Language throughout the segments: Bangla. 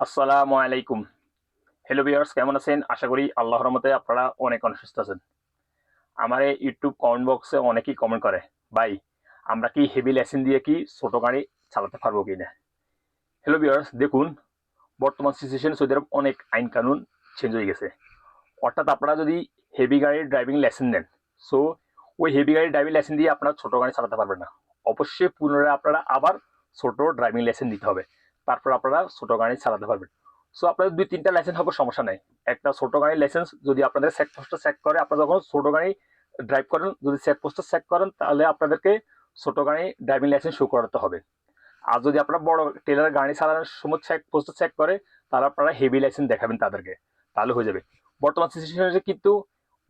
আসসালামু আলাইকুম। হ্যালো ভিউয়ার্স কেমন আছেন? আশা করি আল্লাহর রহমতে আপনারা অনেক অনেক সুস্থ আছেন। আমার এই ইউটিউব কমেন্ট বক্সে অনেকেই কমেন্ট করে, ভাই, আমরা কি হেভি লেসেন দিয়ে কি ছোটো গাড়ি চালাতে পারব কি না হ্যালো ভিউয়ার্স দেখুন, বর্তমান সিচুয়েশন সৌদি আরব অনেক আইন কানুন চেঞ্জ হয়ে গেছে। অর্থাৎ আপনারা যদি হেভি গাড়ির ড্রাইভিং লাইসেন্স নেন সো ওই হেভি গাড়ির ড্রাইভিং লাইসেন্স দিয়ে আপনারা ছোটো গাড়ি চালাতে পারবেন না। অবশ্যই পুনরায় আপনারা আবার ছোটো ড্রাইভিং লাইসেন্স দিতে হবে। তারপর আপনারা ছোটো গাড়ি চালাতে পারবেন। সো আপনাদের দুই, তিনটা লাইসেন্স হবে, সমস্যা নেই। একটা ছোটো গাড়ির লাইসেন্স যদি আপনাদের চেক পোস্টটা চেক করে, আপনারা যখন ছোটো গাড়ি ড্রাইভ করেন, যদি চেক পোস্টটা চেক করেন, তাহলে আপনাদেরকে ছোটো গাড়ি ড্রাইভিং লাইসেন্স শো করাতে হবে। আর যদি আপনারা বড় টেলার গাড়ি চালানোর সময় চেক পোস্টটা চেক করে, তাহলে আপনারা হেভি লাইসেন্স দেখাবেন তাদেরকে। তাহলে হয়ে যাবে। বর্তমান সিচুয়েশনে কিন্তু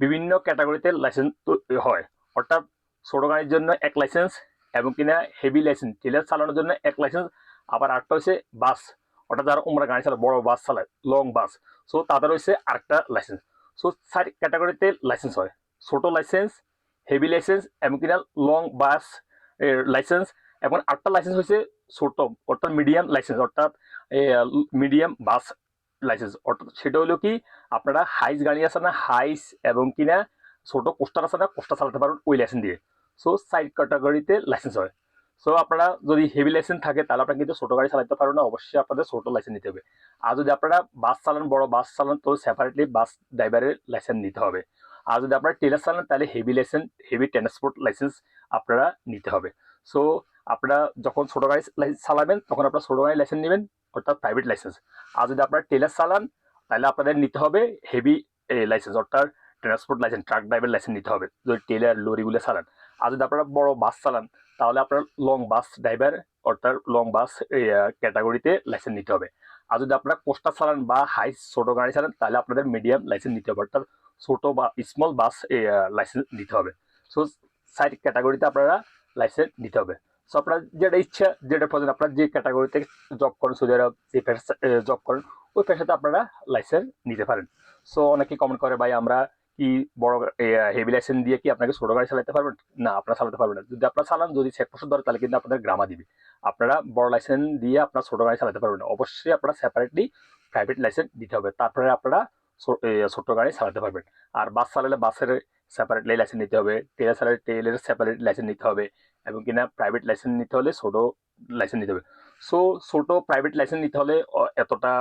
বিভিন্ন ক্যাটাগরিতে লাইসেন্স হয়। অর্থাৎ ছোটো গাড়ির জন্য এক লাইসেন্স এবং কিনা হেভি লাইসেন্স টেলার চালানোর জন্য এক লাইসেন্স আবার আরেকটা হচ্ছে বাস। অর্থাৎ যারা উমরা গাড়ি চালায়, বড় বাস চালায় লং বাস। সো তাদের হচ্ছে আরেকটা লাইসেন্স সো চার ক্যাটাগরিতে লাইসেন্স হয়। ছোট লাইসেন্স হেভি লাইসেন্স এবং কিনা লং বাস লাইসেন্স এবং আরেকটা লাইসেন্স হচ্ছে ছোট, অর্থাৎ মিডিয়াম লাইসেন্স অর্থাৎ মিডিয়াম বাস লাইসেন্স অর্থাৎ সেটা হলো কি, আপনারা হাইস গাড়ি আছে না হাইস এবং কিনা ছোট কোস্টার আছে না কোস্টার চালাতে পারবেন ওই লাইসেন্স দিয়ে। সো সাইড ক্যাটাগরিতে লাইসেন্স হয়। সো আপনারা যদি হেভি লাইসেন্স থাকে, তাহলে আপনারা কিন্তু ছোটো গাড়ি চালাতে পারবেন না। অবশ্যই আপনাদের ছোটো লাইসেন্স নিতে হবে। আর যদি আপনারা বাস চালান, বড় বাস চালান, তো সেপারেটলি বাস ড্রাইভারের লাইসেন্স নিতে হবে। আর যদি আপনারা টেলার চালান, তাহলে heavy license heavy transport license আপনারা নিতে হবে। সো আপনারা যখন ছোটো গাড়ি চালাবেন, তখন আপনারা ছোটো গাড়ি লাইসেন্স নেবেন, অর্থাৎ প্রাইভেট লাইসেন্স আর যদি আপনারা টেলার চালান, তাহলে আপনাদের নিতে হবে হেভি লাইসেন্স অর্থাৎ transport license truck driver license নিতে হবে। যদি টেলার লরিগুলো চালান। আর যদি আপনারা বড় বাস চালান, তাহলে আপনার লং বাস ড্রাইভার অর্থাৎ লং বাস ক্যাটাগরিতে লাইসেন্স নিতে হবে। আর যদি আপনারা কোস্টার চালান বা হাই ছোটো গাড়ি চালান, তাহলে আপনাদের মিডিয়াম লাইসেন্স নিতে হবে। অর্থাৎ ছোটো বা স্মল বাস লাইসেন্স নিতে হবে। সো সাইড ক্যাটাগরিতে আপনারা লাইসেন্স নিতে হবে। সো আপনার যেটা ইচ্ছা, যেটা প্রয়োজন আপনার যে ক্যাটাগরিতে জব করেন, সৌদি আরব, যে পেশা জব করেন, ওই পেশাতে আপনারা লাইসেন্স নিতে পারেন। সো অনেকে কমেন্ট করে, ভাই, আমরা কি বড় হেভি লাইসেন্স দিয়ে কি আপনাকে ছোটো গাড়ি চালাতে পারবেন? না, আপনারা চালাতে পারবেন না। যদি আপনারা চালান, যদি চেক পোস্ট ধরে, তাহলে কিন্তু আপনাদের গ্রামা দিবে। আপনারা বড় লাইসেন্স দিয়ে আপনার ছোটো গাড়ি চালাতে পারবেন না। অবশ্যই আপনারা সেপারেটলি প্রাইভেট লাইসেন্স দিতে হবে। তারপরে আপনারা ছোটো গাড়ি চালাতে পারবেন। আর বাস চালালে বাসের সেপারেটলি লাইসেন্স নিতে হবে। টেলার চালালে টেলের সেপারেট লাইসেন্স নিতে হবে। এবং কিনা প্রাইভেট লাইসেন্স নিতে হলে ছোটো লাইসেন্স নিতে হবে। সো ছোটো প্রাইভেট লাইসেন্স নিতে হলে এতটা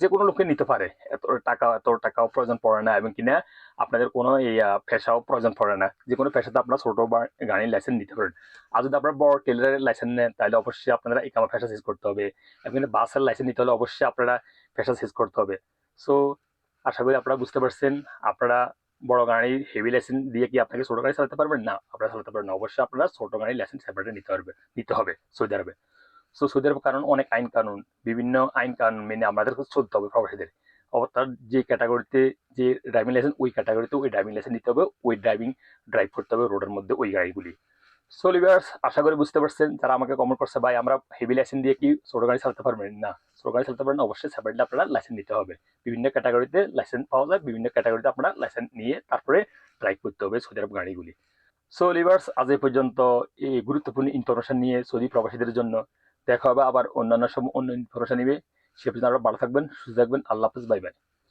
যে কোনো লোকে নিতে পারে। এত টাকা, এত টাকাও প্রয়োজন পড়ে না এবং কিনা আপনাদের কোনো এই পেশাও প্রয়োজন পড়ে না। যে কোনো পেশাতে আপনারা ছোটো বা গাড়ির লাইসেন্স নিতে পারেন। আর যদি আপনারা বড় টেলারের লাইসেন্স নেন, তাহলে অবশ্যই আপনারা এই কামা পেশা শেষ করতে হবে। এবং বাসের লাইসেন্স নিতে হলে অবশ্যই আপনারা পেশা শেষ করতে হবে। সো আশা করি আপনারা বুঝতে পারছেন। আপনারা বড় গাড়ি হেভি লাইসেন্স দিয়ে কি আপনাকে ছোটো গাড়ি চালাতে পারবেন? না, আপনারা চালাতে পারবেন না। অবশ্যই আপনারা ছোটো গাড়ির লাইসেন্স সেপারেটে নিতে পারবে, নিতে হবে, সৌদি আরবে। সো সৌদি আরব কারণ অনেক আইন কানুন, বিভিন্ন আইন কানুন মেনে আমাদেরকে চলতে হবে প্রবাসীদের। অর্থাৎ যে ক্যাটাগরিতে যে ড্রাইভিং লাইসেন্স, ওই ক্যাটাগরিতে ওই ড্রাইভিং লাইসেন্স নিতে হবে, ওই ড্রাইভিং ড্রাইভ করতে হবে রোডের মধ্যে ওই গাড়িগুলি। সো লিভার্স আশা করি বুঝতে পারছেন, যারা আমাকে কমেন্ট করছে, ভাই, আমরা হেভি লাইসেন্স দিয়ে কি ছোটো গাড়ি চালাতে পারবেন না, ছোটো গাড়ি চালাতে পারবেন অবশ্যই সেপারেটলি আপনারা লাইসেন্স নিতে হবে। বিভিন্ন ক্যাটাগরিতে লাইসেন্স পাওয়া যায়, বিভিন্ন ক্যাটাগরিতে আপনারা লাইসেন্স নিয়ে তারপরে ড্রাইভ করতে হবে সৌদি আরব গাড়িগুলি। সো লিভার্স আজ এই পর্যন্ত এই গুরুত্বপূর্ণ ইনফরমেশন নিয়ে সৌদি প্রবাসীদের জন্য দেখা হবে আবার অন্যান্য সময় অন্য ইনফরমেশন নিবে সে পর্যন্ত আপনারা ভালো থাকবেন, সুস্থ থাকবেন। আল্লাহ হাফিজ বাই বাই